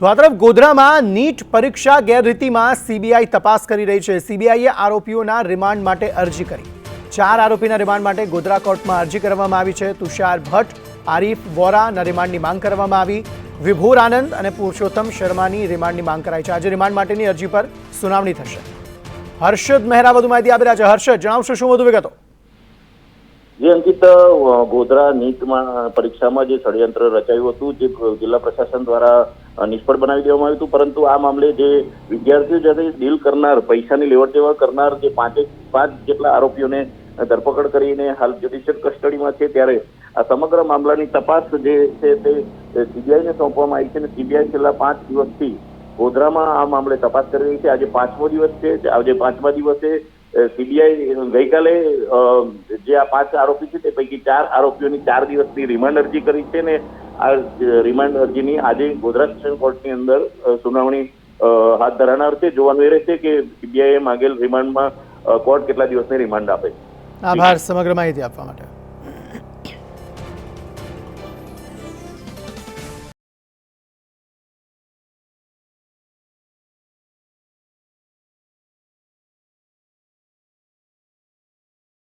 તો આ તરફ ગોધરામાં નીટ પરીક્ષા ગેરરીતિમાં સીબીઆઈ તપાસ કરી રહી છે. સીબીઆઈએ આરોપીઓના રિમાન્ડ માટે અરજી કરી. ચાર આરોપીના રિમાન્ડ માટે ગોધરા કોર્ટમાં અરજી કરવામાં આવી છે. તુષાર ભટ્ટ, આરીફ વોરાના રિમાન્ડની માંગ કરવામાં આવી. વિભોર આનંદ અને પુરુષોત્તમ શર્માની રિમાન્ડની માંગ કરાઈ છે. આજે રિમાન્ડ માટેની અરજી પર સુનાવણી થશે. હર્ષદ મહેરા વધુ માહિતી આપી રહ્યા છે. હર્ષદ, જણાવશો શું વધુ વિગતો? જે, અંકિત ગોધરા નીટમાં પરીક્ષામાં જે ષડયંત્ર રચાયું હતું, જે જિલ્લા પ્રશાસન દ્વારા નિષ્ફળ બનાવી દેવામાં આવ્યું હતું. પરંતુ આ મામલે જે વિદ્યાર્થીઓ સાથે ડીલ કરનાર, પૈસાની લેવડ દેવડ કરનાર જે પાંચેક, પાંચ જેટલા આરોપીઓને ધરપકડ કરીને હાલ જ્યુડિશિયલ કસ્ટડીમાં છે, ત્યારે આ સમગ્ર મામલાની તપાસ જે છે તે સીબીઆઈને સોંપવામાં આવી છે અને સીબીઆઈ છેલ્લા પાંચ દિવસથી ગોધરામાં આ મામલે તપાસ કરી રહી છે. આજે પાંચમો દિવસ છે. આજે પાંચમા દિવસે સીબીઆઈ ગઈકાલે જે આ પાંચ આરોપી છે તે પૈકી ચાર આરોપીઓની ચાર દિવસની રિમાન્ડ અરજી કરી છે ને આ રિમાન્ડ અરજીની આજે ગોધરા સેશન કોર્ટની અંદર સુનાવણી હાથ ધરાનાર છે. જોવાનું એ રહેશે કે સીબીઆઈએ માંગેલ રિમાન્ડમાં કોર્ટ કેટલા દિવસની રિમાન્ડ આપે આભાર, સમગ્ર માહિતી આપવા માટે.